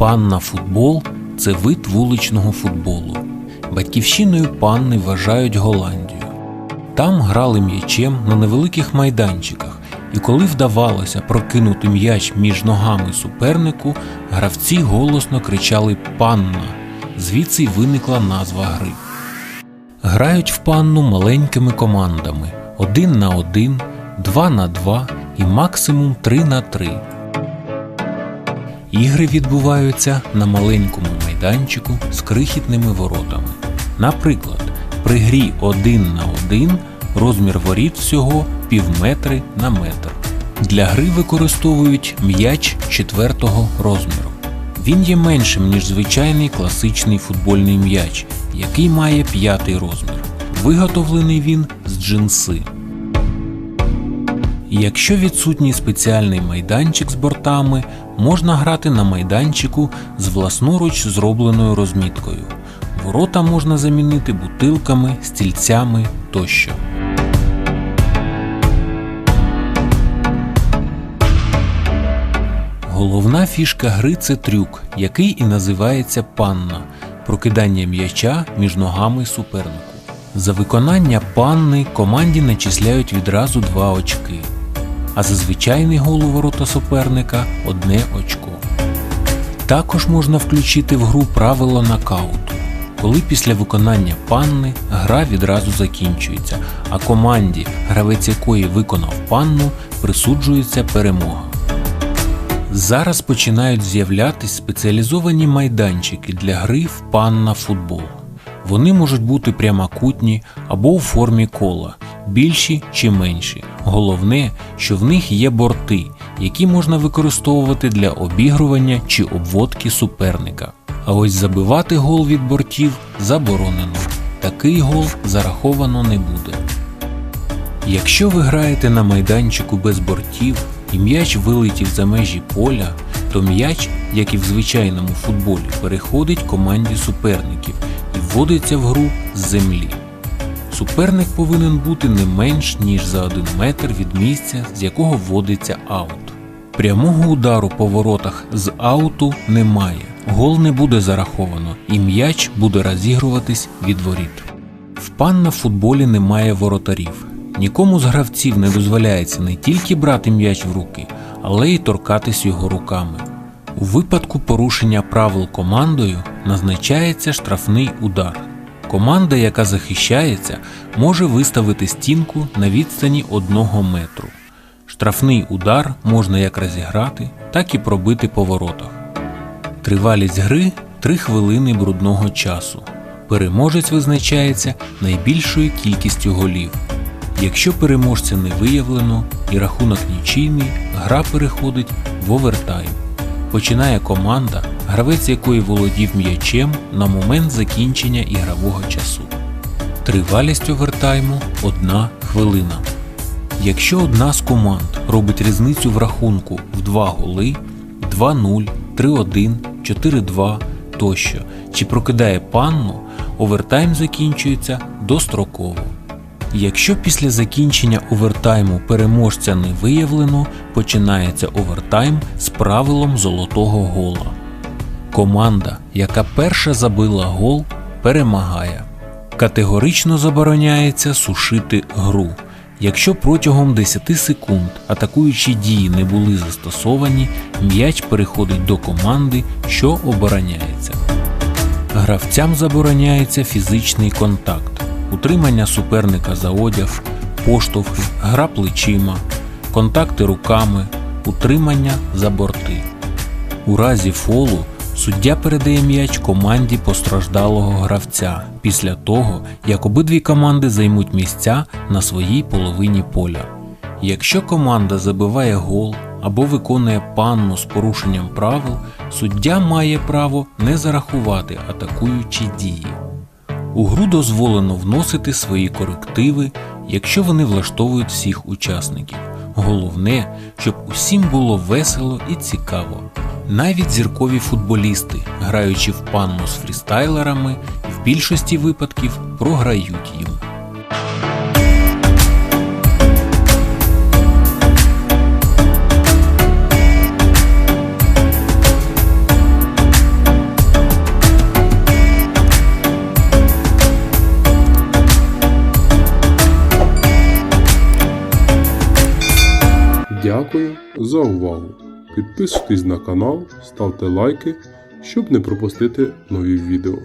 Панна футбол це вид вуличного футболу. Батьківщиною панни вважають Голландію. Там грали м'ячем на невеликих майданчиках, і коли вдавалося прокинути м'яч між ногами супернику, гравці голосно кричали Панна. Звідси й виникла назва гри. Грають в панну маленькими командами: один на один, два на два і максимум три на три. Ігри відбуваються на маленькому майданчику з крихітними воротами. Наприклад, при грі 1 на 1 розмір воріт всього півметри на метр. Для гри використовують м'яч четвертого розміру. Він є меншим, ніж звичайний класичний футбольний м'яч, який має п'ятий розмір. Виготовлений він з джинси. Якщо відсутній спеціальний майданчик з бортами, можна грати на майданчику з власноруч зробленою розміткою. Ворота можна замінити бутилками, стільцями тощо. Головна фішка гри це трюк, який і називається панна прокидання м'яча між ногами супернику. За виконання панни команді начисляють відразу два очки, а за звичайний гол у ворота суперника одне очко. Також можна включити в гру правило нокауту, коли після виконання панни гра відразу закінчується, а команді, гравець якої виконав панну, присуджується перемога. Зараз починають з'являтись спеціалізовані майданчики для гри в панна футбол. Вони можуть бути прямокутні або у формі кола, більші чи менші. Головне, що в них є борти, які можна використовувати для обігрування чи обводки суперника. А ось забивати гол від бортів заборонено. Такий гол зараховано не буде. Якщо ви граєте на майданчику без бортів і м'яч вилетів за межі поля, то м'яч, як і в звичайному футболі, переходить команді суперників і вводиться в гру з землі. Суперник повинен бути не менш ніж за один метр від місця, з якого вводиться аут. Прямого удару по воротах з ауту немає, гол не буде зараховано і м'яч буде розігруватись від воріт. В пан на футболі немає воротарів. Нікому з гравців не дозволяється не тільки брати м'яч в руки, але й торкатись його руками. У випадку порушення правил командою назначається штрафний удар. Команда, яка захищається, може виставити стінку на відстані 1 метру. Штрафний удар можна як розіграти, так і пробити по воротах. Тривалість гри 3 хвилини брудного часу. Переможець визначається найбільшою кількістю голів. Якщо переможця не виявлено і рахунок нічийний, гра переходить в овертайм. Починає команда, гравець якої володів м'ячем на момент закінчення ігрового часу. Тривалість овертайму 1 хвилина. Якщо одна з команд робить різницю в рахунку в 2 голи 2-0, 3-1, 4-2 тощо, чи прокидає панну, овертайм закінчується достроково. Якщо після закінчення овертайму переможця не виявлено, починається овертайм з правилом золотого гола. Команда, яка перша забила гол, перемагає. Категорично забороняється сушити гру. Якщо протягом 10 секунд атакуючі дії не були застосовані, м'яч переходить до команди, що обороняється. Гравцям забороняється фізичний контакт утримання суперника за одяг, поштовхи, гра плечима, контакти руками, утримання за борти. У разі фолу суддя передає м'яч команді постраждалого гравця після того, як обидві команди займуть місця на своїй половині поля. Якщо команда забиває гол або виконує панну з порушенням правил, суддя має право не зарахувати атакуючі дії. У гру дозволено вносити свої корективи, якщо вони влаштовують всіх учасників. Головне, щоб усім було весело і цікаво. Навіть зіркові футболісти, граючи в панну з фрістайлерами, в більшості випадків програють їм. Дякую за увагу. Підписуйтесь на канал, ставте лайки, щоб не пропустити нові відео.